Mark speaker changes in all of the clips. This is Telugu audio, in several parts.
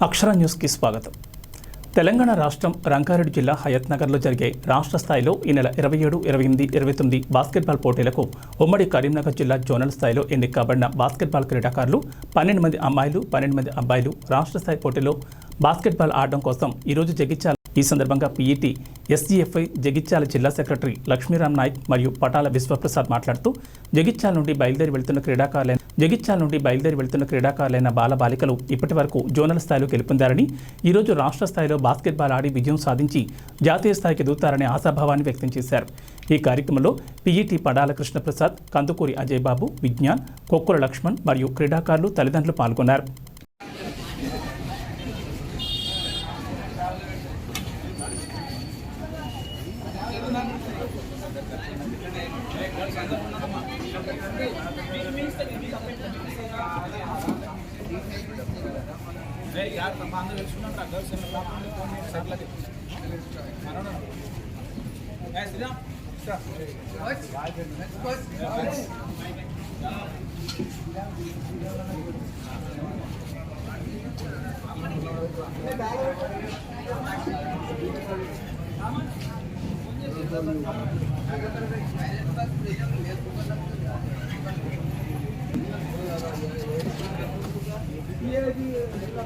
Speaker 1: అక్షర న్యూస్కి స్వాగతం. తెలంగాణ రాష్ట్రం రంగారెడ్డి జిల్లా హయత్ నగర్లో జరిగే రాష్ట్ర స్థాయిలో ఈ నెల ఇరవై ఏడు ఇరవై ఎనిమిది ఇరవై తొమ్మిది బాస్కెట్బాల్ పోటీలకు ఉమ్మడి కరీంనగర్ జిల్లా జోనల్ స్థాయిలో ఎన్నికబడిన బాస్కెట్బాల్ క్రీడాకారులు పన్నెండు మంది అమ్మాయిలు పన్నెండు మంది అబ్బాయిలు రాష్ట్ర స్థాయి పోటీలో బాస్కెట్బాల్ ఆడడం కోసం ఈరోజు జగిత్యాల ఈ సందర్భంగా పీఈటీ ఎస్జీఎఫ్ఐ జగిత్యాల జిల్లా సెక్రటరీ లక్ష్మీరామ్ నాయక్ మరియు పటాల విశ్వప్రసాద్ మాట్లాడుతూ జగిత్యాల నుండి బయలుదేరి వెళ్తున్న క్రీడాకారులైన జగిత్యాల నుండి బయలుదేరి వెళ్తున్న క్రీడాకారులైన బాలబాలికలు ఇప్పటి వరకు జోనల్ స్థాయిలో గెలుపొందారని ఈరోజు రాష్ట్ర స్థాయిలో బాస్కెట్బాల్ ఆడి విజయం సాధించి జాతీయ స్థాయికి ఎదుగుతారనే ఆశాభావాన్ని వ్యక్తం చేశారు. ఈ కార్యక్రమంలో పీఈటీ పడాల కృష్ణప్రసాద్ కందుకూరి అజయ్ బాబు విజ్ఞాన్ కొక్కుల లక్ష్మణ్ మరియు క్రీడాకారులు తల్లిదండ్రులు పాల్గొన్నారు.
Speaker 2: यार మా అందరూ తెలుసుకున్నాం రా గర్ల్స్ ఎంత బాగుంది ఫోన్ చేసి సర్లకి మరణం ఏ Sriram sir next bus phone చేసి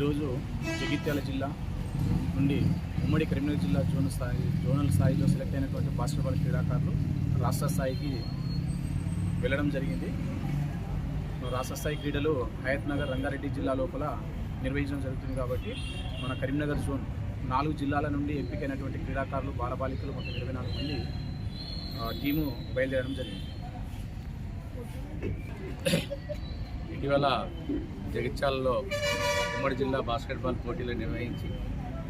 Speaker 2: ఈరోజు జగిత్యాల జిల్లా నుండి ఉమ్మడి కరీంనగర్ జిల్లా జోన్ స్థాయి జోనల్ స్థాయిలో సెలెక్ట్ అయినటువంటి బాస్కెట్బాల్ క్రీడాకారులు రాష్ట్ర స్థాయికి వెళ్ళడం జరిగింది. రాష్ట్ర స్థాయి క్రీడలు హయత్ నగర్ రంగారెడ్డి జిల్లా లోపల నిర్వహించడం జరుగుతుంది కాబట్టి మన కరీంనగర్ జోన్ నాలుగు జిల్లాల నుండి ఎంపికైనటువంటి క్రీడాకారులు బాలబాలికలు మొత్తం ఇరవై నాలుగు మంది టీము బయలుదేరడం జరిగింది.
Speaker 3: ఇటీవల జగిత్యాలలో ఉమ్మడి జిల్లా బాస్కెట్బాల్ పోటీలు నిర్వహించి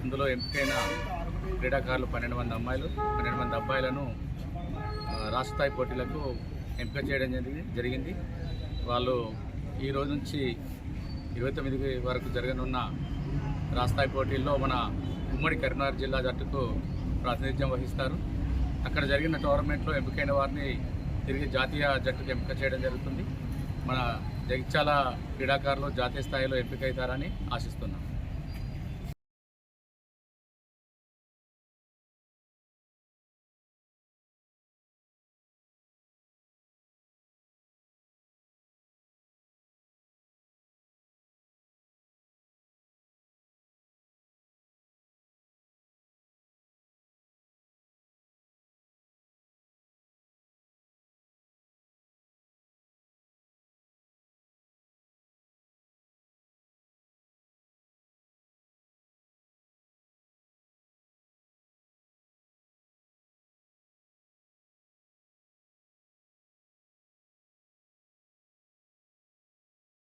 Speaker 3: ఇందులో ఎంపికైన క్రీడాకారులు పన్నెండు మంది అమ్మాయిలు పన్నెండు మంది అబ్బాయిలను రాష్ట్ర స్థాయి పోటీలకు ఎంపిక చేయడం జరిగింది జరిగింది. వాళ్ళు ఈ రోజు నుంచి ఇరవై తొమ్మిది వరకు జరగనున్న రాష్ట్ర స్థాయి పోటీల్లో మన ఉమ్మడి కరీంనగర్ జిల్లా జట్టుకు ప్రాతినిధ్యం వహిస్తారు. అక్కడ జరిగిన టోర్నమెంట్లో ఎంపికైన వారిని తిరిగి జాతీయ జట్టుకు ఎంపిక చేయడం జరుగుతుంది. మన జగిత్యాల క్రీడాకారులు జాతీయ స్థాయిలో ఎంపిక అవుతారని ఆశిస్తున్నాం.